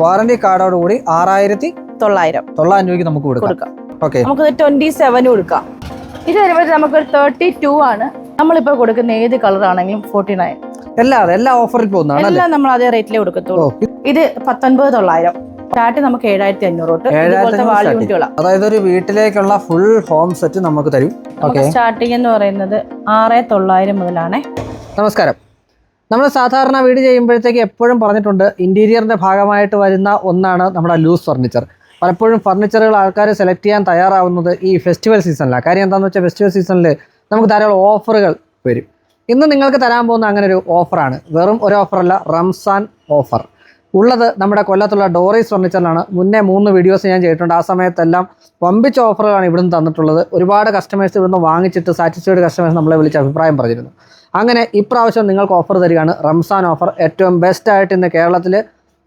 Warranty കാർഡോട് കൂടി ആറായിരത്തി തൊള്ളായിരം. തൊള്ളായിരം രൂപയ്ക്ക് നമുക്ക് കൊടുക്കാം. ഓക്കെ നമുക്ക് ട്വന്റി സെവൻ കൊടുക്കാം. ഇത് വരുമ്പോൾ നമുക്ക് തേർട്ടി ടു ആണ്. നമ്മളിപ്പോ കൊടുക്കുന്ന ഏത് കളർ ആണെങ്കിലും ഫോർട്ടി നയൻ എല്ലാ എല്ലാ ഓഫറിൽ പോകുന്നതാണ് എല്ലാം നമ്മൾ അതേ റേറ്റിലേ കൊടുക്കത്തുള്ളൂ. ഇത് പത്തൊൻപത് തൊള്ളായിരം. സ്റ്റാർട്ട് നമുക്ക് ഏഴായിരത്തി അഞ്ഞൂറ് തൊട്ട് അതായത് ഒരു വീട്ടിലേക്കുള്ള ഫുൾ ഹോം സെറ്റ് നമുക്ക് തരും. സ്റ്റാർട്ടിംഗ് സ്റ്റാർട്ടിങ് എന്ന് പറയുന്നത് ആറ് തൊള്ളായിരം മുതലാണേ. നമസ്കാരം. നമ്മൾ സാധാരണ വീട് ചെയ്യുമ്പോഴത്തേക്ക് എപ്പോഴും പറഞ്ഞിട്ടുണ്ട് ഇന്റീരിയറിന്റെ ഭാഗമായിട്ട് വരുന്ന ഒന്നാണ് നമ്മുടെ ലൂസ് ഫർണിച്ചർ. പലപ്പോഴും ഫർണിച്ചറുകൾ ആൾക്കാർ സെലക്ട് ചെയ്യാൻ തയ്യാറാവുന്നത് ഈ ഫെസ്റ്റിവൽ സീസണിലാണ് കാര്യം എന്താണെന്ന് വെച്ചാൽ ഫെസ്റ്റിവൽ സീസണിൽ നമുക്ക് ധാരാളം ഓഫറുകൾ വരും. ഇന്ന് നിങ്ങൾക്ക് തരാൻ പോകുന്ന അങ്ങനെ ഒരു ഓഫറാണ്. വെറും ഒരു ഓഫറല്ല റംസാൻ ഓഫർ. ഉള്ളത് നമ്മുടെ കൊല്ലത്തുള്ള ഡോറീസ് ഫർണിച്ചറിലാണ്. മുന്നേ മൂന്ന് വീഡിയോസ് ഞാൻ ചെയ്തിട്ടുണ്ട്. ആ സമയത്തെല്ലാം വമ്പിച്ച ഓഫറുകളാണ് ഇവിടുന്ന് തന്നിട്ടുള്ളത്. ഒരുപാട് കസ്റ്റമേഴ്സ് ഇവിടുന്ന് വാങ്ങിച്ചിട്ട് സാറ്റിസ്ഫൈഡ് കസ്റ്റമേഴ്സ് നമ്മളെ വിളിച്ച് അഭിപ്രായം പറഞ്ഞിരുന്നു. അങ്ങനെ ഇപ്രാവശ്യം നിങ്ങൾക്ക് ഓഫർ തരികയാണ് റംസാൻ ഓഫർ ഏറ്റവും ബെസ്റ്റ് ആയിട്ട് ഇന്ന് കേരളത്തിൽ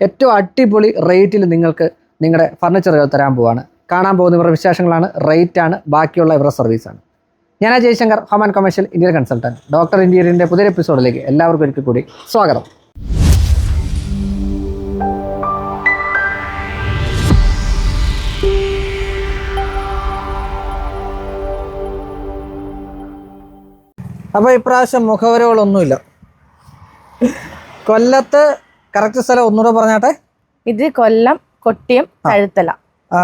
ഏറ്റവും അടിപൊളി റേറ്റിൽ നിങ്ങൾക്ക് നിങ്ങളുടെ ഫർണിച്ചറുകൾ തരാൻ പോവുകയാണ് കാണാൻ പോകുന്ന ഇവരുടെ വിശേഷങ്ങളാണ്. റേറ്റാണ് ബാക്കിയുള്ള ഇവരുടെ സർവീസാണ് ഞാൻ Jayashankar home and commercial Indian consultant doctor ഇന്ത്യന്റെ പുതിയ എപ്പിസോഡിലേക്ക് എല്ലാവർക്കും ഒരിക്കൽ കൂടി സ്വാഗതം. അപ്പോൾ ഇപ്രാവശ്യം മുഖവരകളൊന്നുമില്ല. കൊല്ലത്ത് കറക്റ്റ് സ്ഥലം ഒന്നുകൂടെ പറഞ്ഞാട്ടെ? ഇത് കൊല്ലം കൊട്ടിയം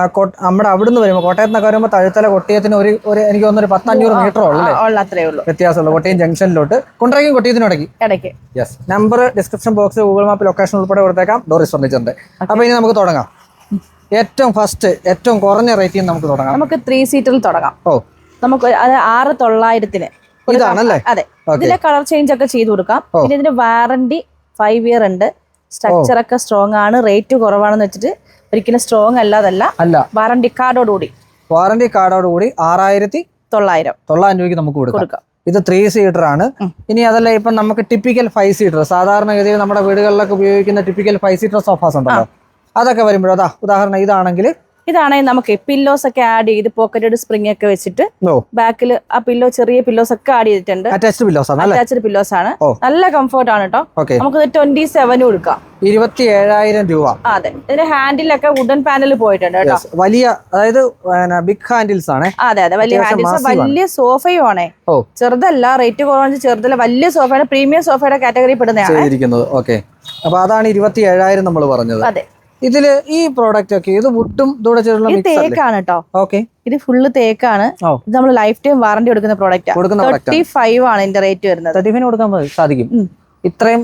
കോ- നമ്മുടെ അവിടുന്ന് വരുമ്പോൾ കോട്ടയത്ത് നിന്നൊക്കെ വരുമ്പോൾ തഴുത്തല കൊട്ടിയത്തിന് ഒരു ഒരു എനിക്ക് തോന്നുന്നു ഒരു പത്തഞ്ഞൂറ് മീറ്റർ ഉള്ളൂ അത്രേ ഉള്ളൂ. വ്യത്യാസമുള്ളൂ. കൊട്ടിയം ജംഗ്ഷനിലോട്ട്. കുണ്ടറയ്ക്കും കൊട്ടിയത്തിനും ഇടയ്ക്ക്. Yes number description box Google map location ഉൾപ്പെടെ കൊടുത്തേക്കാം. ഡോറിസ് ഫർണിച്ചറിന്റെ അപ്പോൾ ഇനി നമുക്ക് തുടങ്ങാം. ഏറ്റവും ഫസ്റ്റ് ഏറ്റവും കുറഞ്ഞ റേറ്റിൽ നമുക്ക് തുടങ്ങാം. നമുക്ക് ത്രീ സീറ്റിൽ തുടങ്ങാം. ഓ. നമുക്ക് അത് ആറ് തൊള്ളായിരത്തിന്. ഇതാണല്ലേ? അതെ. ഇതിന്റെ കളർ ചേഞ്ച് ഒക്കെ ചെയ്ത് കൊടുക്കാം. പിന്നെ ഇതിന്റെ വാറന്റി ഫൈവ് ഇയർ ഉണ്ട്. സ്ട്രക്ചർ ഒക്കെ സ്ട്രോങ് ആണ്. റേറ്റ് കുറവാണെന്ന് വെച്ചിട്ട് ഒരിക്കലും സ്ട്രോങ് അല്ലാതല്ല അല്ല. കാർഡോട് കൂടി. വാറന്റി കാർഡോട് കൂടി ആറായിരത്തി തൊള്ളായിരം. തൊള്ളായിരം രൂപയ്ക്ക് നമുക്ക് കൊടുക്കാം. ഇത് ത്രീ സീറ്റർ ആണ്. ഇനി അതല്ല ഇപ്പം നമുക്ക് ടിപ്പിക്കൽ ഫൈവ് സീറ്റർ സാധാരണഗതിയിൽ നമ്മുടെ വീടുകളിലൊക്കെ ഉപയോഗിക്കുന്ന ടിപ്പിക്കൽ ഫൈവ് സീറ്റർ സോഫാസ് ഉണ്ടല്ലോ. അതൊക്കെ വരുമ്പോഴോ അതാ ഉദാഹരണം ഇതാണെങ്കിൽ ഇതാണെങ്കിൽ നമുക്ക് പില്ലോസ് ഒക്കെ ആഡ് ചെയ്ത് പോക്കറ്റഡ് സ്പ്രിംഗ് ഒക്കെ വെച്ചിട്ട് ബാക്കിൽ ആ പില്ലോ ചെറിയ പില്ലോസ് ഒക്കെ ആഡ് ചെയ്തിട്ടുണ്ട്. അറ്റാച്ച്ഡ് പില്ലോസ് ആണ് അറ്റാച്ച്ഡ് പില്ലോസ് ആണ്. നല്ല കംഫർട്ട് ആണ് കേട്ടോ നമുക്ക് ട്വന്റി സെവൻ കൊടുക്കാം ഇരുപത്തി ഏഴായിരം രൂപ. അതെ. ഇതിന്റെ ഹാൻഡിലൊക്കെ വുഡൻ പാനൽ പോയിട്ടുണ്ട് കേട്ടോ വലിയ അതായത് ബിഗ് ഹാൻഡിൽസ് ആണ്. അതെ അതെ. വലിയ ഹാൻഡിൽസ് വലിയ സോഫയും ആണേ. ചെറുതല്ല റേറ്റ് കുറവാണ്. ചെറുതല്ല വലിയ സോഫയുടെ പ്രീമിയം സോഫയുടെ കാറ്റഗറി പെടുന്നതാണ്. അപ്പൊ അതാണ് ഇരുപത്തി ഏഴായിരം നമ്മൾ പറഞ്ഞത്. അതെ. ഇതിൽ ഈ പ്രോഡക്റ്റ് ഒക്കെ ഇത് വുഡും ഇതോടെ ചേർന്നുള്ള തേക്കാണ് കേട്ടോ ഓക്കെ ഇത് ഫുള്ള് തേക്കാണ്. ഇത് നമ്മൾ ലൈഫ് ടൈം വാറണ്ടി കൊടുക്കുന്ന പ്രോഡക്റ്റ് തേർട്ടി ഫൈവ് ആണ് ഇതിന്റെ റേറ്റ് വരുന്നത്. തട്ടിഫിന് കൊടുക്കാൻ സാധിക്കും. ഇത്രയും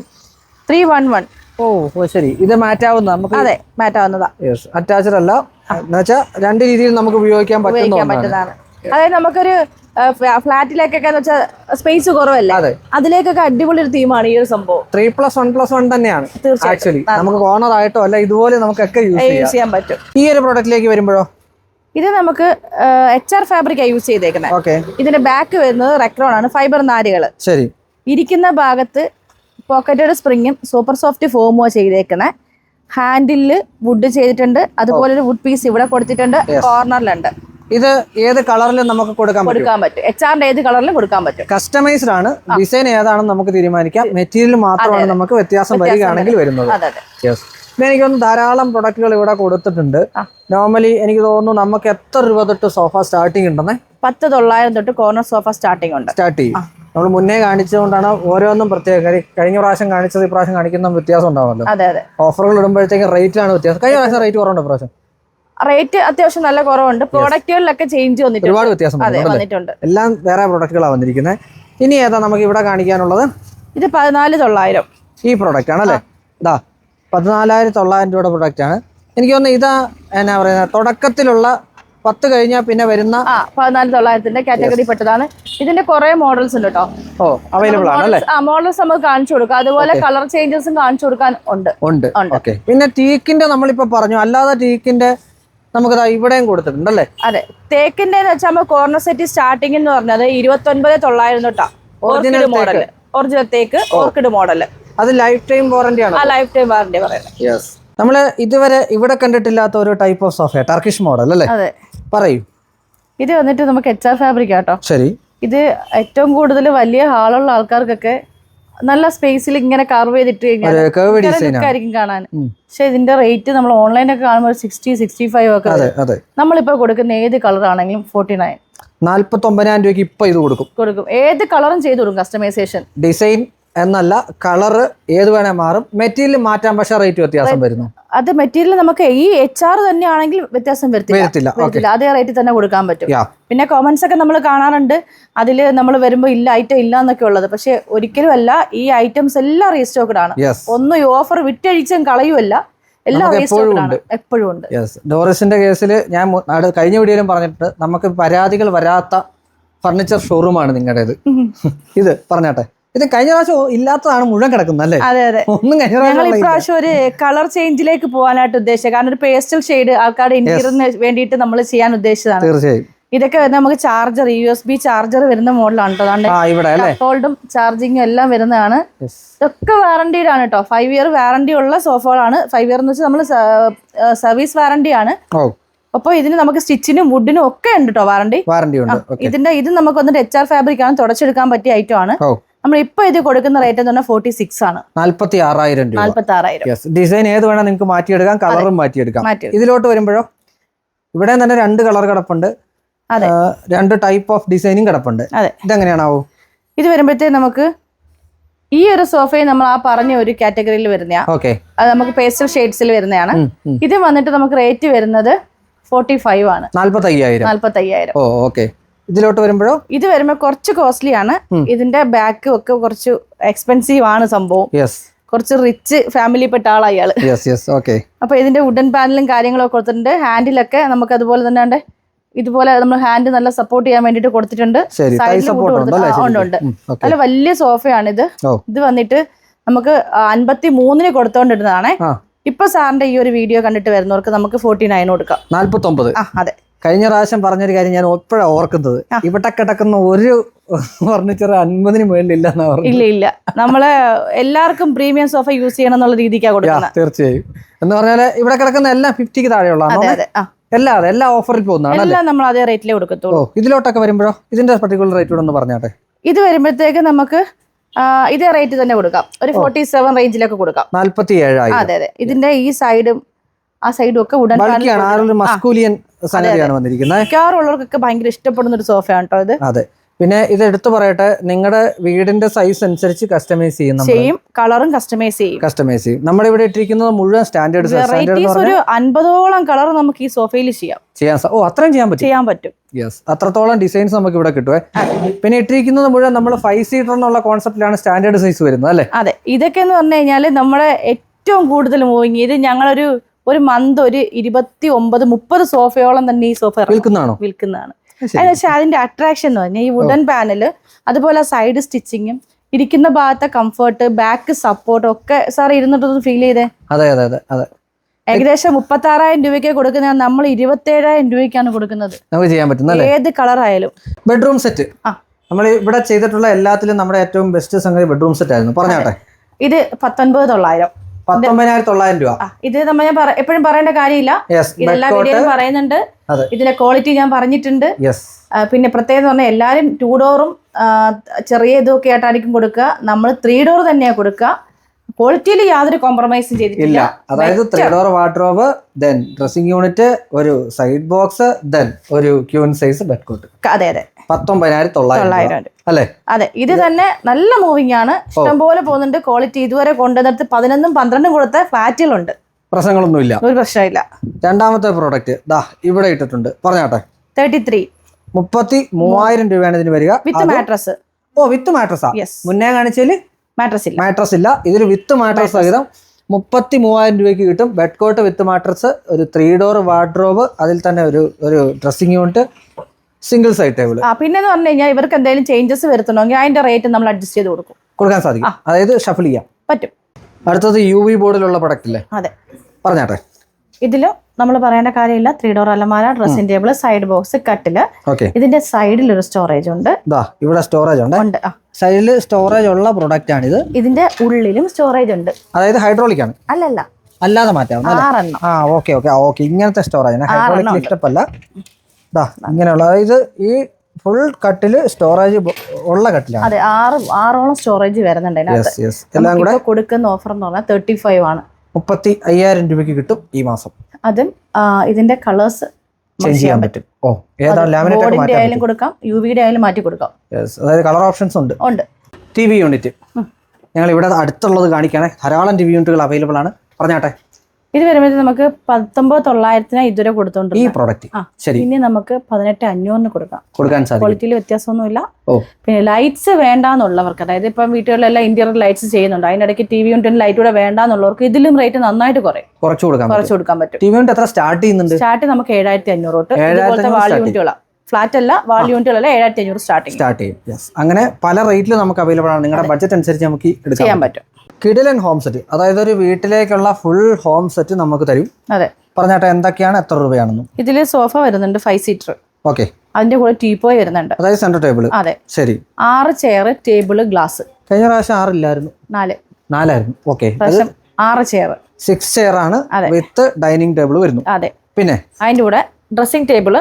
ത്രീ വൺ വൺ ഓ ശരി. ഇത് മാറ്റാവുന്ന നമുക്ക്? അതെ മാറ്റാവുന്നതാ. അറ്റാച്ച്ഡ് അല്ല. എന്നുവെച്ചാൽ രണ്ട് രീതിയിൽ നമുക്ക് ഉപയോഗിക്കാൻ പറ്റുന്ന പറ്റുന്നതാണ്. അതായത് നമുക്കൊരു ഫ്ലാറ്റിലേക്കൊക്കെ എന്ന് വെച്ചാൽ സ്പേസ് കുറവല്ലേ? അതെ. അതിലേക്കൊക്കെ അടിപൊളി ഒരു തീമാണ് ഈ ഒരു സംഭവം. Three plus one plus one തന്നെയാണ് ആക്ച്വലി നമുക്ക് കോർണർ ആയിട്ടോ അല്ല ഇതുപോലെ നമുക്കൊക്കെ യൂസ് ചെയ്യാൻ പറ്റും. ഈ ഒരു പ്രോഡക്റ്റിലേക്ക് വരുമ്പോഴോ? ഇത് നമുക്ക് എച്ച് ആർ ഫാബ്രിക്കാണ് യൂസ് ചെയ്തേക്കുന്നത് ഓക്കെ ഇതിന്റെ ബാക്ക് വരുന്നത് റെക്രോൺ ആണ് ഫൈബർ നാരുകൾ ശരി. ഇരിക്കുന്ന ഭാഗത്ത് പോക്കറ്റഡ് സ്പ്രിങ്ങും സൂപ്പർ സോഫ്റ്റ് ഫോമും ചെയ്തേക്കുന്നത് ഹാൻഡിലിൽ വുഡ് ചെയ്തിട്ടുണ്ട്. അതുപോലെ ഒരു വുഡ് പീസ് ഇവിടെ കൊടുത്തിട്ടുണ്ട്. കോർണറിലുണ്ട് ഇത് ഏത് കളറിലും നമുക്ക് കൊടുക്കാൻ പറ്റും. കൊടുക്കാൻ പറ്റും. എച്ച് ആറിന്റെ ഏത് കളറിലും കൊടുക്കാൻ പറ്റും. കസ്റ്റമൈസ്ഡ് ആണ്. ഡിസൈൻ ഏതാണെന്ന് നമുക്ക് തീരുമാനിക്കാം. മെറ്റീരിയൽ മാത്രമാണ് നമുക്ക് വ്യത്യാസം വരികയാണെങ്കിൽ വരുന്നത്. അതെ അതെ. യെസ് പിന്നെ എനിക്ക് ധാരാളം പ്രൊഡക്റ്റുകൾ ഇവിടെ കൊടുത്തിട്ടുണ്ട്. നോർമലി എനിക്ക് തോന്നുന്നു നമുക്ക് എത്ര രൂപ തൊട്ട് സോഫ സ്റ്റാർട്ടിംഗ് ഉണ്ടെന്നേ? പത്ത് തൊള്ളായിരം തൊട്ട് കോർണർ സോഫ സ്റ്റാർട്ടിംഗ് ഉണ്ട്. സ്റ്റാർട്ട് ചെയ്യും. നമ്മൾ മുന്നേ കാണിച്ചതുകൊണ്ടാണ് ഓരോന്നും പ്രത്യേകം കഴിഞ്ഞ പ്രാവശ്യം കാണിച്ചത് ഇപ്രാവശ്യം കാണിക്കുന്ന വ്യത്യാസം ഉണ്ടാവുമല്ലോ. ഓഫറുകൾ ഇടുമ്പോഴത്തേക്കും റേറ്റിലാണ് വ്യത്യാസം. കഴിഞ്ഞ പ്രാവശ്യം റേറ്റ് കുറവുണ്ട് പ്രാവശ്യം? റേറ്റ് അത്യാവശ്യം നല്ല കുറവുണ്ട്. പ്രോഡക്റ്റുകളിലൊക്കെ ചേഞ്ച് വന്നിട്ടുണ്ട്. ഒരുപാട് വ്യത്യാസം അതെ വന്നിട്ടുണ്ട്. എല്ലാം വേറെ പ്രോഡക്റ്റുകളാണ് വന്നിരിക്കുന്നത് ഇനി ഏതാ നമുക്ക് ഇവിടെ കാണിക്കാനുള്ളത്? ഇത് പതിനാല് തൊള്ളായിരം. ഈ പ്രോഡക്റ്റ് ആണല്ലേ ഇതാ പതിനാലായിരത്തി തൊള്ളായിരം രൂപയുടെ പ്രൊഡക്റ്റ് ആണ് എനിക്ക് തോന്നുന്നു ഇതാ എന്നാ പറയുന്നത് തുടക്കത്തിലുള്ള പത്ത് കഴിഞ്ഞാൽ പിന്നെ വരുന്ന ആ പതിനാല് തൊള്ളായിരത്തിന്റെ കാറ്റഗറി പെട്ടതാണ് ഇതിന്റെ കുറെ മോഡൽസ് ഉണ്ട് കേട്ടോ. ഓ അവൈലബിൾ ആണ് ആ മോഡൽസ് നമുക്ക് കാണിച്ചു കൊടുക്കാം. അതുപോലെ കളർ ചേഞ്ചസും കാണിച്ചു കൊടുക്കാൻ ഉണ്ട്. ഉണ്ട്. പിന്നെ ടീക്കിന്റെ നമ്മളിപ്പോ പറഞ്ഞു അല്ലാതെ ടീക്കിന്റെ നമുക്ക് ഇവിടെയും കൊടുത്തിട്ടുണ്ട് അതെ. തേക്കിന്റെ എന്ന് വെച്ചാൽ നമ്മൾ കോർണർ സെറ്റ് സ്റ്റാർട്ടിംഗ് എന്ന് പറഞ്ഞത് ഇരുപത്തി ഒൻപത് തൊള്ളായിരം തൊട്ടാ Original മോഡൽ ഒറിജിനൽ തേക്ക്. ഓർക്കിഡ് മോഡൽ അത് ലൈഫ് ടൈം വാറന്റി ആണ്? ലൈഫ് ടൈം വാറന്റി പറയുന്നത്. യെസ് നമ്മൾ ഇതുവരെ ഇവിടെ കണ്ടിട്ടില്ലാത്ത ഒരു type of sofa Turkish model അല്ലേ? അതെ. പറയൂ. ഇത് വന്നിട്ട് നമുക്ക് എച്ച് ആർ ഫാബ്രിക് ആട്ടോ. ശരി. ഇത് ഏറ്റവും കൂടുതൽ വലിയ ഹാളുള്ള ആൾക്കാർക്കൊക്കെ നല്ല സ്പേസിൽ ഇങ്ങനെ കർവ് ചെയ്തിട്ട് കഴിഞ്ഞാൽ കാണാൻ. പക്ഷെ ഇതിന്റെ റേറ്റ് നമ്മൾ ഓൺലൈനൊക്കെ കാണുമ്പോൾ സിക്സ്റ്റി സിക്സ്റ്റി ഫൈവ് ഒക്കെ നമ്മളിപ്പോ കൊടുക്കുന്ന ഏത് കളർ ആണെങ്കിലും ഫോർട്ടി നയൻ നാല്പത്തി ഒമ്പതിനായിരം രൂപയ്ക്ക് ഇപ്പൊ ഇത് കൊടുക്കും. കൊടുക്കും. ഏത് കളറും ചെയ്ത് കൊടുക്കും കസ്റ്റമൈസേഷൻ ഡിസൈൻ എന്നല്ല കളറ് ഏത് വേണേ മാറും. മെറ്റീരിയൽ മാറ്റാൻ പക്ഷേ റേറ്റ് വ്യത്യാസം വരുന്നു. അത് മെറ്റീരിയൽ നമുക്ക് ഈ എച്ച് ആർ തന്നെയാണെങ്കിൽ വ്യത്യാസം വരത്തില്ല. അതേ റേറ്റിൽ തന്നെ കൊടുക്കാൻ പറ്റും. പിന്നെ കോമൻസ് ഒക്കെ നമ്മൾ കാണാറുണ്ട്. അതിൽ നമ്മൾ വരുമ്പോൾ ഇല്ല ഐറ്റം ഇല്ല എന്നൊക്കെ ഉള്ളത്. പക്ഷെ ഒരിക്കലും അല്ല ഈ ഐറ്റംസ് എല്ലാം റീസ്റ്റോക്ഡ് ആണ്. ഒന്നും ഈ ഓഫർ വിറ്റഴിച്ചും കളയുമല്ല എല്ലാം എപ്പോഴും റീസ്റ്റോക്കഡ് ഉണ്ട്. ഡോറസിന്റെ ഡോറിസിന്റെ കേസിൽ ഞാൻ കഴിഞ്ഞ വീഡിയോയിലും പറഞ്ഞിട്ട് നമുക്ക് പരാതികൾ വരാത്ത ഫർണിച്ചർ ഷോറൂമാണ് നിങ്ങളുടേത്. ഇത് പറഞ്ഞാട്ടെ. ഇത് കഴിഞ്ഞ പ്രാവശ്യം ഇല്ലാത്തതാണ് മുഴുവൻ കിടക്കുന്നത് അല്ലേ? അതെ അതെ. ഒന്നും കഴിഞ്ഞ ഞങ്ങൾ ഇപ്രാവശ്യം ഒരു കളർ ചേഞ്ചിലേക്ക് പോകാനായിട്ട് ഉദ്ദേശിച്ചത്. കാരണം ഒരു പേസ്റ്റൽ ഷെയ്ഡ് ആൾക്കാരുടെ ഇന്റീരിയറിന് വേണ്ടിയിട്ട് നമ്മൾ ചെയ്യാൻ ഉദ്ദേശിച്ചതാണ്. തീർച്ചയായും. ഇതൊക്കെ വരുന്ന നമുക്ക് charger U S B charger വരുന്ന മോഡലാണ് ഹോൾഡും ചാർജിങ്ങും എല്ലാം വരുന്നതാണ്. ഇതൊക്കെ വാറണ്ടിയുടെ ആണ് കേട്ടോ ഫൈവ് ഇയർ വാറണ്ടി ഉള്ള സോഫകളാണ് ഫൈവ് ഇയർ എന്ന് വെച്ചാൽ നമ്മൾ സർവീസ് വാറണ്ടി ആണ്. അപ്പൊ ഇതിന് നമുക്ക് സ്റ്റിച്ചിനും വുഡിനും ഒക്കെ ഉണ്ട് കേട്ടോ വാറണ്ടി വാറണ്ടി ഉണ്ട്. ഇതിന്റെ ഇത് നമുക്ക് വന്നിട്ട് എച്ച് ആർ ഫാബ്രിക് ആണ് തുടച്ചെടുക്കാൻ പറ്റിയ ഐറ്റം ആണ്. നമ്മൾ ഇപ്പൊ ഇത് കൊടുക്കുന്ന റേറ്റ് എന്ന് പറഞ്ഞാൽ ഫോർട്ടി സിക്സ് ആണ്. നാല്പത്തി ആറായിരം രൂപ. നാല്പത്തി ആറായിരം യെസ് ഡിസൈൻ ഏത് വേണം നിങ്ങൾക്ക് മാറ്റിയെടുക്കാം കളറും മാറ്റിയെടുക്കാം. മാറ്റി ഇതിലോട്ട് വരുമ്പോഴോ? ഇവിടെ തന്നെ രണ്ട് കളർ കിടപ്പുണ്ട്. രണ്ട് ടൈപ്പ് ഓഫ് ഡിസൈനും കിടപ്പുണ്ട്. ഇതെങ്ങനെയാണാവോ? ഇത് വരുമ്പോഴത്തേക്ക് നമുക്ക് ഈ ഒരു സോഫയും നമ്മൾ ആ പറഞ്ഞ ഒരു കാറ്റഗറിയിൽ വരുന്നതാണ് ഓക്കെ അത് നമുക്ക് പേസ്റ്റൽ ഷെയ്ഡ്സിൽ വരുന്നതാണ് ഇത് വന്നിട്ട് നമുക്ക് റേറ്റ് വരുന്നത് ഫോർട്ടി ഫൈവ് ആണ്. നാല്പത്തി അയ്യായിരം നാല്പത്തി അയ്യായിരം ഓ ഓക്കെ ഇതിലോട്ട് വരുമ്പോഴോ? ഇത് വരുമ്പോൾ കുറച്ച് കോസ്റ്റ്ലി ആണ്. ഇതിന്റെ ബാക്ക് ഒക്കെ കുറച്ച് എക്സ്പെൻസീവ് ആണ് സംഭവം. യെസ് കുറച്ച് റിച്ച് ഫാമിലി പെട്ട ഇയാൾ യെസ് യെസ് ഓക്കെ അപ്പൊ ഇതിന്റെ വുഡൻ പാനലും കാര്യങ്ങളും ഒക്കെ കൊടുത്തിട്ടുണ്ട്. ഹാൻഡിലൊക്കെ നമുക്ക് അതുപോലെ തന്നെ ഉണ്ട്. ഇതുപോലെ നമ്മൾ ഹാൻഡ് നല്ല സപ്പോർട്ട് ചെയ്യാൻ വേണ്ടിട്ട് കൊടുത്തിട്ടുണ്ട്. സൈഡിൽ ഉണ്ടോ നല്ല വലിയ സോഫയാണ് ഇത്. ഇത് വന്നിട്ട് നമുക്ക് അൻപത്തി മൂന്നിന് കൊടുത്തോണ്ടിരുന്നതാണേ. ഇപ്പൊ സാറിന്റെ ഈ ഒരു വീഡിയോ കണ്ടിട്ട് വരുന്നവർക്ക് നമുക്ക് ഫോർട്ടി നയൻ കൊടുക്കാം. നാല്പത്തി ഒമ്പത് അതെ. കഴിഞ്ഞ പ്രാവശ്യം പറഞ്ഞൊരു കാര്യം ഞാൻ ഇപ്പോഴാണ് ഓർക്കുന്നത്? ഇവിടെ കിടക്കുന്ന ഒരു ഫർണിച്ചർ അൻപതിന് മുകളിലില്ല ഇല്ല ഇല്ല. നമ്മൾ എല്ലാവർക്കും പ്രീമിയം സോഫ യൂസ് ചെയ്യണം എന്നുള്ള രീതിക്കാണ് കൊടുക്കുക കൊടുക്കുന്നത് തീർച്ചയായും. എന്ന് പറഞ്ഞാൽ ഇവിടെ കിടക്കുന്ന എല്ലാം ഫിഫ്റ്റിക്ക് താഴെയുള്ള എല്ലാം എല്ലാ ഓഫറിൽ പോകുന്നതാണ് എല്ലാം നമ്മൾ അതേ റേറ്റിലേ കൊടുക്കത്തുള്ളൂ. ഇതിലോട്ടൊക്കെ വരുമ്പോഴോ? ഇതിന്റെ പർട്ടിക്കുലർ റേറ്റ് കൂടെ ഒന്ന് പറഞ്ഞാട്ടെ. ഇത് വരുമ്പോഴത്തേക്ക് നമുക്ക് ഇതേ റേറ്റ് തന്നെ കൊടുക്കാം. ഒരു ഫോർട്ടി സെവൻ റേഞ്ചിലൊക്കെ കൊടുക്കാം. നാല്പത്തി ഏഴായി അതെ അതെ. ഇതിന്റെ ഈ സൈഡും ആ സൈഡും ഒക്കെ ഉടൻ മസ്കൂലിയൻ സംഗതിയാണ് വന്നിരിക്കുന്നത്. മിക്കവാറുള്ളവർക്കൊക്കെ ഭയങ്കര ഇഷ്ടപ്പെടുന്ന ഒരു സോഫയാണ് കേട്ടോ ഇത്. അതെ. പിന്നെ ഇത് എടുത്തു പറയട്ടെ നിങ്ങളുടെ വീടിന്റെ സൈസ് അനുസരിച്ച് കസ്റ്റമൈസ് ചെയ്യും കളറും കസ്റ്റമൈസ് ചെയ്യും. കസ്റ്റമൈസ് ചെയ്യും. നമ്മുടെ ഇവിടെ ഇട്ടിരിക്കുന്നത് മുഴുവൻ സ്റ്റാൻഡേർഡ് ഒരു അൻപതോളം കളർ നമുക്ക് ഈ സോഫയിൽ ചെയ്യാം. ചെയ്യാൻ ഓ അത്രയും ചെയ്യാൻ പറ്റും? ചെയ്യാൻ പറ്റും. യെസ് അത്രത്തോളം ഡിസൈൻസ് നമുക്ക് ഇവിടെ കിട്ടുവേ. പിന്നെ ഇട്ടിരിക്കുന്നത് മുഴുവൻ നമ്മൾ ഫൈവ് സീറ്റർ എന്നുള്ള കോൺസെപ്റ്റിലാണ് സ്റ്റാൻഡേർഡ് സൈസ് വരുന്നത് അല്ലേ? അതെ. ഇതൊക്കെ എന്ന് പറഞ്ഞു കഴിഞ്ഞാൽ നമ്മുടെ ഏറ്റവും കൂടുതൽ മൂവിങ് ഇത് ഞങ്ങളൊരു ഒരു മന്ത് ഒരു ഇരുപത്തി ഒമ്പത് മുപ്പത് സോഫയോളം തന്നെ ഈ സോഫ വിൽക്കുന്നതാണോ? വിൽക്കുന്നതാണ്. പക്ഷെ അതിന്റെ അട്രാക്ഷൻ എന്ന് പറഞ്ഞാൽ ഈ വുഡൻ പാനൽ അതുപോലെ സൈഡ് സ്റ്റിച്ചിങ്ങും ഇരിക്കുന്ന ഭാഗത്തെ കംഫർട്ട് ബാക്ക് സപ്പോർട്ട് ഒക്കെ സാർ ഇരുന്നിട്ടൊന്ന് ഫീൽ ചെയ്തേ. അതെ അതെ അതെ അതെ. ഏകദേശം മുപ്പത്തി ആറായിരം രൂപയ്ക്ക് കൊടുക്കുന്ന നമ്മൾ ഇരുപത്തി ഏഴായിരം രൂപയ്ക്കാണ് കൊടുക്കുന്നത്. നമുക്ക് ചെയ്യാൻ പറ്റുന്ന ഏത് കളർ ആയാലും. ബെഡ്റൂം സെറ്റ് ആ. നമ്മൾ ഇവിടെ ചെയ്തിട്ടുള്ള എല്ലാത്തിലും നമ്മുടെ ഏറ്റവും ബെസ്റ്റ് സംഗതി ബെഡ്റൂം സെറ്റ് ആയിരുന്നു. പറഞ്ഞാട്ടെ. ഇത് പത്തൊൻപത് തൊള്ളായിരം. പത്തൊമ്പതിനായിരത്തി തൊള്ളായിരം രൂപ. ഇത് നമ്മൾ ഞാൻ എപ്പോഴും പറയേണ്ട കാര്യമില്ല. ഇതെല്ലാ വീഡിയോയിലും പറയുന്നുണ്ട്. ഇതിന്റെ ക്വാളിറ്റി ഞാൻ പറഞ്ഞിട്ടുണ്ട്. പിന്നെ പ്രത്യേകം എന്ന് പറഞ്ഞാൽ എല്ലാവരും ടൂ ഡോറും ചെറിയ ഇതൊക്കെ ആയിട്ടായിരിക്കും കൊടുക്കുക. നമ്മൾ ത്രീ ഡോർ തന്നെയാണ് കൊടുക്കുക. ക്വാളിറ്റിയിൽ യാതൊരു കോംപ്രമൈസും ചെയ്തിട്ടില്ല. അതായത് three door wardrobe then dressing unit ഒരു സൈഡ് ബോക്സ് ദെൻ ഒരു ക്യൂൻ സൈസ് ബെഡ് കോട്ട് അതെ അതെ. പത്തൊമ്പതിനായിരത്തി തൊള്ളായിരം. അല്ലേ? അതെ ഇത് തന്നെ നല്ല മൂവിംഗ് ആണ്. ഇഷ്ടംപോലെ പോകുന്നുണ്ട്. ക്വാളിറ്റി ഇതുവരെ കൊണ്ടുവന്നിട്ട് പതിനൊന്നും പന്ത്രണ്ടും കൊടുത്ത ഫ്ലാറ്റുകളുണ്ട് പ്രശ്നങ്ങളൊന്നുമില്ല. ഒരു പ്രശ്നമില്ല രണ്ടാമത്തെ പ്രോഡക്റ്റ് ദാ ഇവിടെ ഇട്ടിട്ടുണ്ട്. പറഞ്ഞാട്ടെ. തേർട്ടി ത്രീ മുപ്പത്തി മൂവായിരം രൂപയാണ് ഇതിന് വരിക. വിത്ത് മാട്രസ് ഓ വിത്ത് മാട്രസാ മുന്നേ കാണിച്ചതിൽ മാട്രസ് ഇല്ല. മാട്രസ് ഇല്ല. ഇതിൽ വിത്ത് മാട്രസ് സഹിതം മുപ്പത്തി മൂവായിരം രൂപയ്ക്ക് കിട്ടും. ബെഡ് കോട്ട് വിത്ത് മാട്രസ് ഒരു ത്രീ ഡോർ വാർഡ്രോബ് അതിൽ തന്നെ ഒരു ഒരു dressing unit single side table ആ പിന്നെന്ന് പറഞ്ഞു കഴിഞ്ഞാൽ ഇവർക്ക് എന്തെങ്കിലും ചേഞ്ചസ് വരുത്തണമെങ്കിൽ അതിന്റെ റേറ്റ് നമ്മൾ അഡ്ജസ്റ്റ് ചെയ്ത് കൊടുക്കും. കൊടുക്കാൻ സാധിക്കും. അതായത് ഷഫിൾ ചെയ്യാം. പറ്റും. അടുത്തത് യു വി ബോർഡിലുള്ള പ്രൊഡക്റ്റ് അല്ലേ അതെ. പറഞ്ഞാട്ടെ. ഇതിൽ നമ്മൾ പറയേണ്ട കാര്യമില്ല. ത്രീ ഡോർ അലമാര ഡ്രസ്സിംഗ് ടേബിൾ സൈഡ് ബോക്സ് കട്ടിൽ ഓക്കെ ഇതിന്റെ സൈഡിൽ ഒരു സ്റ്റോറേജ് ഉണ്ട്. ഇവിടെ സ്റ്റോറേജ് ഉണ്ട്. ഉണ്ട്. ആ. സൈഡിൽ സ്റ്റോറേജ് ഉള്ള പ്രൊഡക്റ്റ് ഇത് ഇതിന്റെ ഉള്ളിലും സ്റ്റോറേജ് ഉണ്ട്. അതായത് ഹൈഡ്രോളിക് ആണ്. അല്ലല്ല. അല്ലാതെ മാറ്റാം ആ ഓക്കെ ഓക്കെ ഓക്കെ ഇങ്ങനത്തെ സ്റ്റോറേജ് ഹൈഡ്രോളിക് ഇഷ്ടപ്പല്ല ലിഫ്റ്റപ്പ് അല്ല. ഇതാ ഇങ്ങനെയുള്ള അതായത് ഈ ഫുൾ കട്ടിൽ സ്റ്റോറേജ് ഉള്ള കട്ടിലാണ് അതെ ആറ് ആറോളം സ്റ്റോറേജ് വരുന്നുണ്ട് എല്ലാം കൂടെ കൊടുക്കുന്ന ഓഫർ എന്ന് പറഞ്ഞാൽ തേർട്ടി ഫൈവ് ആണ്. മുപ്പത്തി അയ്യായിരം രൂപയ്ക്ക് കിട്ടും ഈ മാസം. അതും ഇതിന്റെ കളേഴ്സ് ചേഞ്ച് ചെയ്യാൻ പറ്റും. ഓ ഏതാ ലാമിനേറ്റ് ബോർഡിന്റെ ആയാലും കൊടുക്കാം യു വിയുടെ ആയാലും മാറ്റി കൊടുക്കാം. അതായത് കളർ ഓപ്ഷൻസ് ഉണ്ട്. ഉണ്ട്. ടി വി യൂണിറ്റ് ഞങ്ങൾ ഇവിടെ അടുത്തുള്ളത് കാണിക്കുകയാണ്. ധാരാളം ടി വി യൂണിറ്റുകൾ അവൈലബിൾ ആണ്. പറഞ്ഞാട്ടെ? ഇത് വരുമ്പോൾ നമുക്ക് പത്തൊമ്പത് തൊള്ളായിരത്തിന് ഇതുവരെ കൊടുത്തോണ്ട് ഈ പ്രോഡക്റ്റ്. ശരി. ഇനി നമുക്ക് പതിനെട്ട് അഞ്ഞൂറിന് കൊടുക്കാം. കൊടുക്കാൻ സാധിക്കും. ക്വാളിറ്റിയിൽ വ്യത്യാസമൊന്നുമില്ല. ഓ. പിന്നെ ലൈറ്റ്സ് വേണ്ടാന്നുള്ളവർക്ക് അതായത് ഇപ്പം വീട്ടുകളിലെല്ലാം ഇന്റീരിയർ ലൈറ്റ്സ് ചെയ്യുന്നുണ്ട്. അതിനിടയ്ക്ക് ടി വി യൂണിറ്റിന് ലൈറ്റ് കൂടെ വേണ്ടാന്നുള്ളവർക്ക് ഇതിലും റേറ്റ് നന്നായിട്ട് കുറയും. കുറച്ച് കൊടുക്കാം കുറച്ച് കൊടുക്കാൻ പറ്റും. ടി വി യൂണിറ്റ് എത്ര സ്റ്റാർട്ട് ചെയ്യുന്നുണ്ട്? സ്റ്റാർട്ട് നമുക്ക് ഏഴായിരത്തി അഞ്ഞൂറ് തൊട്ട് 7,500 ഇതുപോലത്തെ വാൾ യൂണിറ്റുകളാണ് ഫ്ലാറ്റ് അല്ല വാൾ യൂണിറ്റുകളല്ല ഏഴായിരത്തി അഞ്ഞൂറ് സ്റ്റാർട്ടിങ് സ്റ്റാർട്ട് ചെയ്യും. അങ്ങനെ പല റേറ്റിൽ നമുക്ക് അവൈലബിൾ ആണ്. നിങ്ങളുടെ ബഡ്ജറ്റ് അനുസരിച്ച് നമുക്ക് ചെയ്യാൻ പറ്റും. കിഡിലൻ ഹോം സെറ്റ് അതായത് ഒരു വീട്ടിലേക്കുള്ള ഫുൾ ഹോം സെറ്റ് നമുക്ക് തരും. അതെ. പറഞ്ഞാട്ടെ എന്തൊക്കെയാണ് എത്ര രൂപയാണെന്നും? ഇതിൽ സോഫ വരുന്നുണ്ട് ഫൈവ് സീറ്റർ ഓക്കെ അതിന്റെ കൂടെ ടീപ്പോയ് വരുന്നുണ്ട്. അതായത് സെന്റർ ടേബിൾ അതെ. ശരി. ആറ് ചെയർ ടേബിൾ ഗ്ലാസ് കഴിഞ്ഞ പ്രാവശ്യം ആറില്ലായിരുന്നു നാല്. നാലായിരുന്നു. ഓക്കെ ആറ് ചെയർ സിക്സ് ചെയർ ആണ്. വിത്ത് ഡൈനിങ് ടേബിൾ വരുന്നു. അതെ. പിന്നെ? അതിന്റെ കൂടെ ഡ്രസ്സിംഗ് ടേബിൾ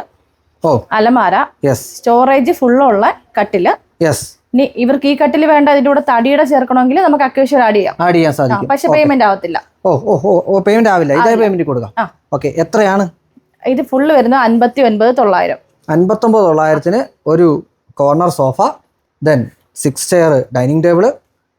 ഓ. അലമാര യെസ് സ്റ്റോറേജ് ഫുള്ളുള്ള കട്ടിൽ യെസ് ഇനി ഇവർക്ക് ഈ കട്ടിൽ വേണ്ട അതിന്റെ കൂടെ തടിയുടെ ചേർക്കണമെങ്കിൽ നമുക്ക് അക്വേഷ്യർ ആഡ് ചെയ്യാം. ആഡ് ചെയ്യാൻ സാധിക്കും. പക്ഷെ പേയ്മെന്റ് ആവത്തില്ല. ഓ ഓ ഓ പേയ്മെന്റ് ആവില്ല. ഇതേ പേയ്മെന്റ് കൊടുക്കാം. ഓക്കേ എത്രയാണ്? ഇത് ഫുള്ള് വരുന്നത് അൻപത്തി ഒൻപത് തൊള്ളായിരം. അൻപത്തൊമ്പത് തൊള്ളായിരത്തിന് ഒരു corner sofa then six chair dining table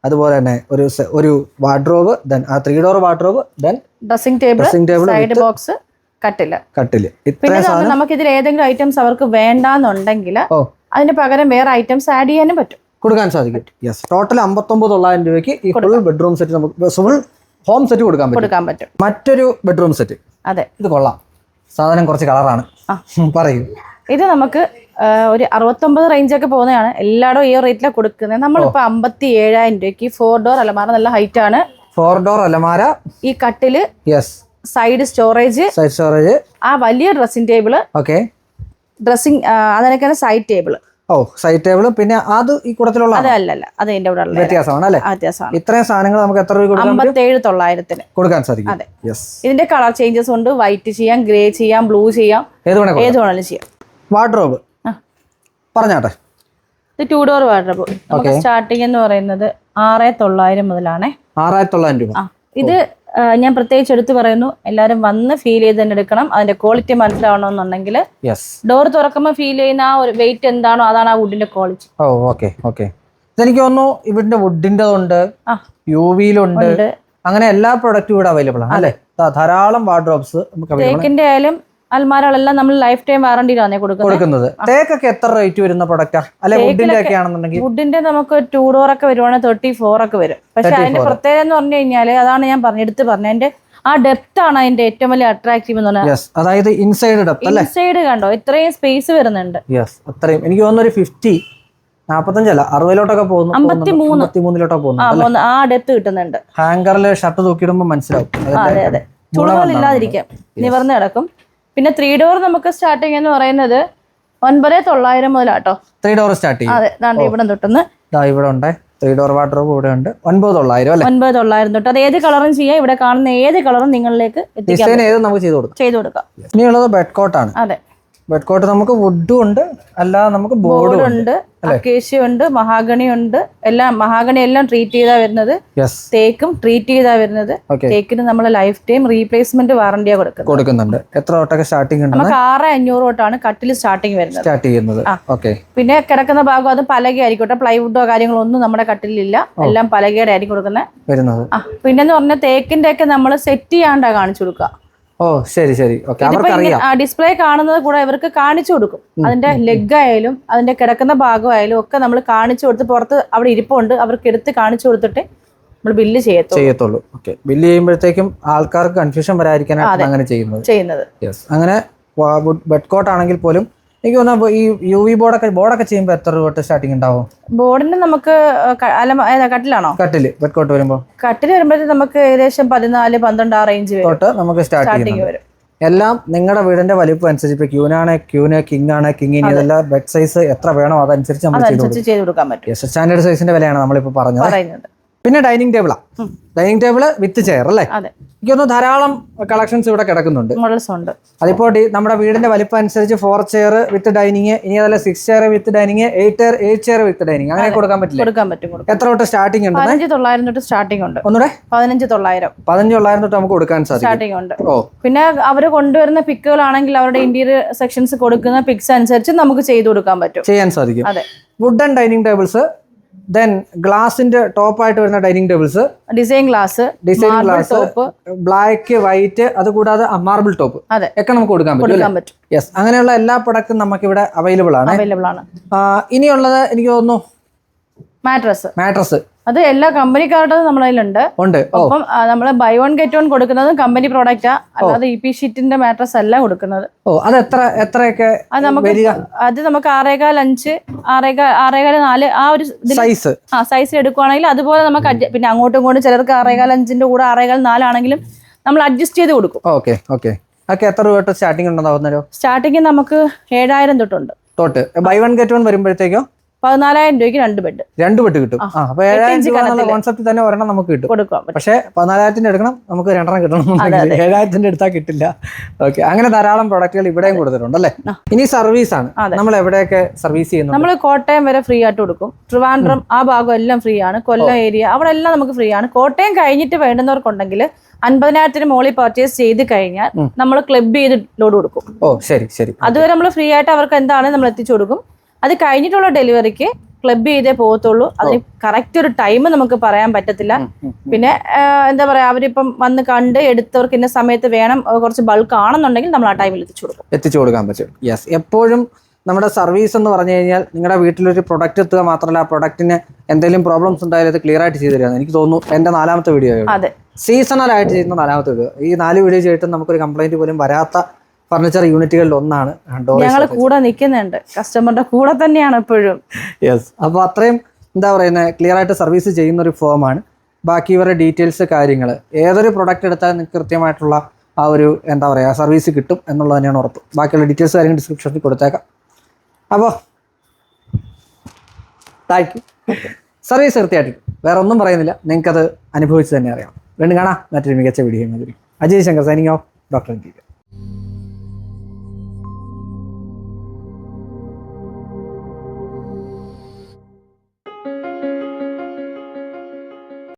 അതുപോലെ തന്നെ ഒരു ഒരു വാർഡ്രോബ് ദെൻ ആ three door wardrobe then dressing table dressing table side box കട്ടിൽ. കട്ടിൽ. പിന്നെ നമുക്ക് ഇതിൽ ഏതെങ്കിലും ഐറ്റംസ് അവർക്ക് വേണ്ടാന്നുണ്ടെങ്കിൽ ഓ. അതിന് പകരം വേറെ ഐറ്റംസ് ആഡ് ചെയ്യാനും പറ്റും. കൊടുക്കാൻ സാധിക്കും. യെസ് ടോട്ടൽ അമ്പത്തൊമ്പത് തൊള്ളായിരം രൂപയ്ക്ക് ഈ ഫുൾ ബെഡ്റൂം സെറ്റ് നമുക്ക് ഫുൾ ഹോം സെറ്റ് കൊടുക്കാൻ പറ്റും. കൊടുക്കാൻ പറ്റും. മറ്റൊരു ബെഡ്റൂം സെറ്റ് അതെ. ഇത് കൊള്ളാം. സാധനം കുറച്ച് കളറാണ്. പറയൂ. ഇത് നമുക്ക് ഒരു അറുപത്തൊമ്പത് റേഞ്ച് ഒക്കെ പോകുന്നതാണ്. എല്ലായിടും ഈ റേറ്റിലാണ് കൊടുക്കുന്നത്. നമ്മളിപ്പോൾ അമ്പത്തി ഏഴായിരം രൂപയ്ക്ക് ഫോർ ഡോർ അലമാര നല്ല ഹൈറ്റ് ആണ്. ഫോർ ഡോർ അലമാര. ഈ കട്ടിൽ yes side storage side storage ആ വലിയ ഡ്രസ്സിംഗ് ടേബിൾ ഓക്കെ ഡ്രസ്സിംഗ് അതിനൊക്കെ സൈഡ് ടേബിൾ ഓ സൈഡ് ടേബിളും പിന്നെ അത് ഈ കൂടത്തിലുള്ള അതല്ല അത് എന്റെ കൂടെ വ്യത്യാസമാണ് അല്ലേ? വ്യത്യാസമാണ്. ഇത്രയും സാധനങ്ങൾ നമുക്ക് എത്ര രൂപ അമ്പത്തേഴ് തൊള്ളായിരത്തിന്. കൊടുക്കാൻ സാധിക്കും. അതെ. ഇതിന്റെ കളർ ചേഞ്ചസ് ഉണ്ട്. വൈറ്റ് ചെയ്യാം ഗ്രേ ചെയ്യാം ബ്ലൂ ചെയ്യാം. ഏത് വേണേ ഏത് വേണമെങ്കിലും ചെയ്യാം. വാർഡ്രോബ്. പറഞ്ഞാട്ടെ. ഇത് ടു ഡോർ വാർഡ്രോബ് സ്റ്റാർട്ടിംഗ് എന്ന് പറയുന്നത് ആറ് തൊള്ളായിരം മുതലാണേ. ആറായിരത്തി തൊള്ളായിരം രൂപ. ഇത് ഞാൻ പ്രത്യേകിച്ച് എടുത്തു പറയുന്നു എല്ലാവരും വന്ന് ഫീൽ ചെയ്ത് തന്നെ എടുക്കണം. അതിന്റെ ക്വാളിറ്റി മനസ്സിലാവണമെന്നുണ്ടെങ്കിൽ ഡോർ തുറക്കുമ്പോൾ ഫീൽ ചെയ്യുന്ന ആ ഒരു വെയിറ്റ് എന്താണോ അതാണ് ആ വുഡിന്റെ ക്വാളിറ്റി ഓ ഓക്കെ ഓക്കെ ഇതെനിക്ക് തോന്നുന്നു ഇവിടെ വുഡിന്റെ ഉണ്ട് യു വിയിലുണ്ട് അങ്ങനെ എല്ലാ പ്രൊഡക്റ്റും ഇവിടെ അവൈലബിൾ ആണ് അല്ലേ? ധാരാളം വാർഡ്രോബ്സ് നമുക്ക് തേക്കിന്റെ ആയാലും അൽമാരകളെല്ലാം നമ്മൾ ലൈഫ് ടൈം വാറണ്ടിയിലാണ് കൊടുക്കുന്നത്. തേക്കൊക്കെ എത്ര റേറ്റ് വരുന്ന പ്രൊഡക്റ്റാ അല്ലെ വുഡിന്റെ ഒക്കെ ആണെന്നുണ്ടെങ്കിൽ വുഡിന്റെ നമുക്ക് ടൂ ഡോർ ഒക്കെ വരുവാണെങ്കിൽ തേർട്ടി ഫോർ ഒക്കെ വരും. പക്ഷെ അതിന്റെ പ്രത്യേകത എന്ന് പറഞ്ഞു കഴിഞ്ഞാൽ അതാണ് ഞാൻ പറഞ്ഞ എടുത്ത് പറഞ്ഞത്. അതിന്റെ ആ ഡെപ്ത് ആണ് അതിന്റെ ഏറ്റവും വലിയ അട്രാക്റ്റീവ് എന്ന് പറഞ്ഞാൽ അതായത് ഇൻസൈഡ് ഡെപ്ത് അല്ലേ? ഇൻസൈഡ് കണ്ടോ? ഇത്രയും സ്പേസ് വരുന്നുണ്ട്. യെസ് അത്രയും. എനിക്ക് തോന്നുന്നു ഒരു ഫിഫ്റ്റി നാപ്പത്തഞ്ചല്ല അറുപതിലോട്ടൊക്കെ പോകുന്നു അമ്പത്തിമൂന്ന്. അമ്പത്തിമൂന്നിലോട്ടൊക്കെ പോകുന്നു ആ ഡെപ്ത് കിട്ടുന്നുണ്ട്. ഹാങ്കറിൽ ഷർട്ട് തൂക്കിയിടുമ്പോൾ മനസ്സിലാവും. ഇല്ലാതിരിക്കാം. നിവർന്ന് കിടക്കും. പിന്നെ ത്രീ ഡോർ നമുക്ക് സ്റ്റാർട്ടിങ് എന്ന് പറയുന്നത് ഒൻപത് തൊള്ളായിരം മുതലാട്ടോ. ത്രീ ഡോർ സ്റ്റാർട്ട് ചെയ്യും. അതെ ദാണ്ട് ഇവിടെ തൊട്ടുന്ന്. ഇവിടെ ഉണ്ട്. ത്രീ ഡോർ വാട്ടർഡ്രോബ് ഇവിടെ ഉണ്ട്. ഒൻപത് തൊള്ളായിരം അല്ലേ? ഒൻപത് തൊള്ളായിരം തൊട്ട് അത് ഏത് കളറും ചെയ്യാം. ഇവിടെ കാണുന്ന ഏത് കളറും നിങ്ങളിലേക്ക് ഡിസൈൻ ഏത് നമുക്ക് ചെയ്ത് കൊടുക്കാം. ചെയ്തു കൊടുക്കാം. ഇനിയുള്ളത് ബെഡ് കോട്ടാണ് അതെ. ബെഡ് കോട്ട് നമുക്ക് വുഡും ഉണ്ട് അല്ലാതെ നമുക്ക് ബോർഡും ഉണ്ട്. അക്കേഷ്യ ഉണ്ട് മഹാഗണി ഉണ്ട് എല്ലാം മഹാഗണി എല്ലാം ട്രീറ്റ് ചെയ്താ വരുന്നത്. തേക്കും ട്രീറ്റ് ചെയ്താ വരുന്നത്. തേക്കിന് നമ്മൾ ലൈഫ് ടൈം റീപ്ലേസ്മെന്റ് വാറണ്ടിയാ കൊടുക്കുന്നത്. കൊടുക്കുന്നുണ്ട്. എത്ര തൊട്ടൊക്കെ സ്റ്റാർട്ടിംഗ് ഉണ്ട് നമുക്ക് ആറ് അഞ്ഞൂറ് തൊട്ടാണ് കട്ടിൽ സ്റ്റാർട്ടിംഗ് വരുന്നത്. സ്റ്റാർട്ട് ചെയ്യുന്നത്. ഓക്കെ പിന്നെ കിടക്കുന്ന ഭാഗം അത് പലക ആയിരിക്കട്ടെ പ്ലൈവുഡോ കാര്യങ്ങളോ ഒന്നും നമ്മുടെ കട്ടിലില്ല. എല്ലാം പലകയുടെ ആയിരിക്കും കൊടുക്കുന്നത് വരുന്നത്. പിന്നെ പറഞ്ഞാൽ തേക്കിന്റെ ഒക്കെ നമ്മൾ സെറ്റ് ചെയ്യാണ്ടാ കാണിച്ചു കൊടുക്കുക ഓ ശരി ശരി. ഡിസ്പ്ലേ കാണുന്നത് കൂടെ ഇവർക്ക് കാണിച്ചു കൊടുക്കും. അതിന്റെ ലെഗ് ആയാലും അതിന്റെ കിടക്കുന്ന ഭാഗമായാലും ഒക്കെ നമ്മൾ കാണിച്ചു കൊടുത്ത് പുറത്ത് അവിടെ ഇരിപ്പുണ്ട്. അവർക്ക് എടുത്ത് കാണിച്ചു കൊടുത്തിട്ട് നമ്മൾ ബില്ല് ചെയ്യത്തുള്ളൂ. ചെയ്യത്തുള്ളൂ. ഓക്കെ ബില്ല് ചെയ്യുമ്പോഴത്തേക്കും ആൾക്കാർക്ക് കൺഫ്യൂഷൻ വരാതിരിക്കാനാണ് അങ്ങനെ ചെയ്യുന്നത്. ചെയ്യുന്നത്. യെസ് അങ്ങനെ ബെഡ് കോട്ട് ആണെങ്കിൽ പോലും എനിക്ക് തോന്നുന്നു ഈ യു വി ബോർഡൊക്കെ ബോർഡൊക്കെ ചെയ്യുമ്പോൾ എത്ര രൂപ തൊട്ട് സ്റ്റാർട്ടിംഗ് ഉണ്ടാവും? ബോർഡിന് നമുക്ക് അലമ കട്ടിലാണോ? കട്ടിൽ വെക്കോട്ട് വരുമ്പോ? വരുമ്പോൾ കട്ടിൽ വരുമ്പോഴത്തേക്ക് നമുക്ക് ഏകദേശം പതിനാല് പന്ത്രണ്ട് ആ റേഞ്ച് തൊട്ട് നമുക്ക് സ്റ്റാർട്ടിംഗ് സ്റ്റാർട്ടിങ് വരും. എല്ലാം നിങ്ങളുടെ വീടിന്റെ വലിപ്പം അനുസരിച്ച് ഇപ്പൊ ക്യൂനാണ് ക്യൂന് കിങ് ആണ് കിങ്ങിന് ഇതെല്ലാം ബെഡ് സൈസ് എത്ര വേണോ അതനുസരിച്ച് നമ്മൾ ചെയ്തു കൊടുക്കാൻ പറ്റും. സ്റ്റാൻഡേർഡ് സൈസിന്റെ വിലയാണ് നമ്മളിപ്പോ പറഞ്ഞത്. പിന്നെ ഡൈനിങ് ടേബിളാ. ഡൈനിങ് ടേബിൾ വിത്ത് ചെയർ അല്ലേ? അതെ. എനിക്ക് തോന്നുന്നു ധാരാളം കളക്ഷൻസ് ഇവിടെ കിടക്കുന്നുണ്ട്. അതിപ്പോ ഉണ്ട്. അതിപ്പോൾ നമ്മുടെ വീടിന്റെ വലിപ്പം അനുസരിച്ച് ഫോർ ചെയർ വിത്ത് ഡൈനിങ് ഇനി അതല്ല six chair with dining eight chair eight chair with dining അങ്ങനെ കൊടുക്കാൻ പറ്റില്ല? കൊടുക്കാൻ പറ്റും എത്ര തൊട്ട് സ്റ്റാർട്ടിംഗ് ഉണ്ട്? പതിനഞ്ച് തൊള്ളായിരം തൊട്ട് സ്റ്റാർട്ടിംഗ് ഉണ്ട്. ഒന്നുകൂടെ പതിനഞ്ച് തൊള്ളായിരം. പതിനഞ്ച് തൊള്ളായിരം തൊട്ട് നമുക്ക് കൊടുക്കാൻ സാധിക്കും. സ്റ്റാർട്ടിംഗ് ഉണ്ട്. ഓ. പിന്നെ അവർ കൊണ്ടുവരുന്ന പിക്കുകളാണെങ്കിൽ അവരുടെ ഇന്റീരിയർ സെക്ഷൻസ് കൊടുക്കുന്ന പിക്സ് അനുസരിച്ച് നമുക്ക് ചെയ്തു കൊടുക്കാൻ പറ്റും. ചെയ്യാൻ സാധിക്കും. അതെ. വുഡൻ ഡൈനിങ് ടേബിൾസ് ദെൻ ഗ്ലാസിന്റെ ടോപ്പ് ആയിട്ട് വരുന്ന dining tables design glass design glass black white അതുകൂടാതെ മാർബിൾ ടോപ്പ് അതെ. ഒക്കെ നമുക്ക് കൊടുക്കാൻ പറ്റും യെസ് അങ്ങനെയുള്ള എല്ലാ പ്രൊഡക്റ്റും നമുക്ക് ഇവിടെ അവൈലബിൾ ആണ്. അവൈലബിൾ ആണ്. ആ, ഇനിയുള്ളത് എനിക്ക് തോന്നുന്നു മാട്രസ് മാട്രസ് അത് എല്ലാ കമ്പനിക്കാരുടെ നമ്മുടെ കയ്യിലുണ്ട്. ഉണ്ട്. അപ്പം നമ്മൾ ബൈ വൺ ഗെറ്റ് വൺ കൊടുക്കുന്നത് കമ്പനി പ്രോഡക്റ്റാ അല്ലാതെ ഇ പി ഷീറ്റിന്റെ മാട്രസ് അല്ല കൊടുക്കുന്നത്. ഓ അത് എത്ര എത്രയൊക്കെ അത് നമുക്ക് അത് നമുക്ക് ആറേകാൽ അഞ്ച് ആറേകാൽ ആറേകാൽ നാല് ആ ഒരു സൈസ് ആ സൈസ് എടുക്കുവാണെങ്കിൽ അതുപോലെ നമുക്ക് പിന്നെ അങ്ങോട്ടും ഇങ്ങോട്ടും ചിലർക്ക് ആറേകാൽ അഞ്ചിന്റെ കൂടെ ആറേകാൽ നാലാണെങ്കിലും നമ്മൾ അഡ്ജസ്റ്റ് ചെയ്ത് കൊടുക്കും. Okay okay. അതൊക്കെ എത്ര രൂപ സ്റ്റാർട്ടിംഗ് ഉണ്ടെന്നാവുന്നല്ലോ സ്റ്റാർട്ടിങ് നമുക്ക് ഏഴായിരം തൊട്ടുണ്ട്. തൊട്ട്. ബൈ വൺ ഗെറ്റ് വൺ വരുമ്പോഴത്തേക്കോ? പതിനാലായിരം രൂപയ്ക്ക് രണ്ട് ബെഡ് രണ്ട് ബെഡ് കിട്ടും. ആ അപ്പൊ ഏഴായിരം രൂപ എന്നുള്ള കോൺസെപ്റ്റ് തന്നെ ഒരെണ്ണം നമുക്ക് കിട്ടും. കൊടുക്കാം. പക്ഷേ പതിനാലായിരത്തിന്റെ എടുക്കണം നമുക്ക് രണ്ടെണ്ണം കിട്ടണം ഏഴായിരത്തിന്റെ എടുത്താൽ കിട്ടില്ല. ഓക്കെ അങ്ങനെ ധാരാളം പ്രോഡക്റ്റുകൾ ഇവിടെയും കൊടുത്തിട്ടുണ്ട് അല്ലേ? ഇനി സർവീസ് ആണ്. നമ്മൾ എവിടെയൊക്കെ സർവീസ് ചെയ്യുന്നു നമ്മൾ കോട്ടയം വരെ ഫ്രീ ആയിട്ട് കൊടുക്കും. ട്രിവാൻഡ്രം ആ ഭാഗം എല്ലാം ഫ്രീ ആണ്. കൊല്ലം ഏരിയ അവിടെ എല്ലാം നമുക്ക് ഫ്രീ ആണ്. കോട്ടയം കഴിഞ്ഞിട്ട് വേണ്ടുന്നവർക്കുണ്ടെങ്കിൽ അൻപതിനായിരത്തിന് മുകളിൽ പർച്ചേസ് ചെയ്ത് കഴിഞ്ഞാൽ നമ്മൾ ക്ലബ് ചെയ്ത് ലോഡ് കൊടുക്കും. ഓ ശരി ശരി. അതുവരെ നമ്മൾ ഫ്രീ ആയിട്ട് അവർക്ക് എന്താണ് നമ്മൾ എത്തിച്ചു കൊടുക്കും? അത് കഴിഞ്ഞിട്ടുള്ള ഡെലിവറിക്ക് ക്ലബ് ചെയ്തേ പോകത്തുള്ളൂ. അതിന് കറക്റ്റ് ഒരു ടൈം നമുക്ക് പറയാൻ പറ്റത്തില്ല. പിന്നെ എന്താ പറയാ അവരിപ്പം വന്ന് കണ്ട് എടുത്തവർക്ക് ഇന്ന സമയത്ത് വേണം കുറച്ച് ബൾക്ക് ആണെന്നുണ്ടെങ്കിൽ നമ്മൾ ആ ടൈമിൽ എത്തിച്ചു കൊടുക്കും. എത്തിച്ചു കൊടുക്കാൻ പറ്റും. യെസ് എപ്പോഴും നമ്മുടെ സർവീസ് എന്ന് പറഞ്ഞു കഴിഞ്ഞാൽ നിങ്ങളുടെ വീട്ടിലൊരു പ്രൊഡക്റ്റ് എത്തുക മാത്രമല്ല ആ പ്രൊഡക്റ്റിന് എന്തെങ്കിലും പ്രോബ്ലംസ് ഉണ്ടായാലും അത് ക്ലിയർ ആയിട്ട് ചെയ്തു തരുന്നത് എനിക്ക് തോന്നുന്നു എന്റെ നാലാമത്തെ വീഡിയോ അതെ. സീസണൽ ആയിട്ട് ചെയ്യുന്ന നാലാമത്തെ വീഡിയോ ഈ നാല് വീഡിയോ ചെയ്തിട്ട് നമുക്കൊരു കംപ്ലൈന്റ് പോലും വരാത്ത ഫർണിച്ചർ യൂണിറ്റുകളിൽ ഒന്നാണ് ഞങ്ങൾ കൂടെ നിൽക്കുന്നുണ്ട് കസ്റ്റമറുടെ കൂടെ തന്നെയാണ് എപ്പോഴും. യെസ് അപ്പോൾ അത്രയും എന്താ പറയുന്നത് ക്ലിയർ ആയിട്ട് സർവീസ് ചെയ്യുന്ന ഒരു ഫോമാണ് ബാക്കി ഇവരുടെ ഡീറ്റെയിൽസ് കാര്യങ്ങൾ ഏതൊരു പ്രൊഡക്റ്റ് എടുത്താലും നിങ്ങൾക്ക് കൃത്യമായിട്ടുള്ള ആ ഒരു എന്താ പറയുക സർവീസ് കിട്ടും എന്നുള്ളത് തന്നെയാണ് ഉറപ്പ്. ബാക്കിയുള്ള ഡീറ്റെയിൽസ് കാര്യങ്ങൾ ഡിസ്ക്രിപ്ഷനിൽ കൊടുത്തേക്കാം. അപ്പോൾ താങ്ക് യു സർവീസ് കൃത്യമായിട്ട് വേറെ ഒന്നും പറയുന്നില്ല. നിങ്ങൾക്കത് അനുഭവിച്ച് തന്നെ അറിയാം. വീണ്ടും കാണാം. മറ്റൊരു മികച്ച video Ajay Shankar signing off doctor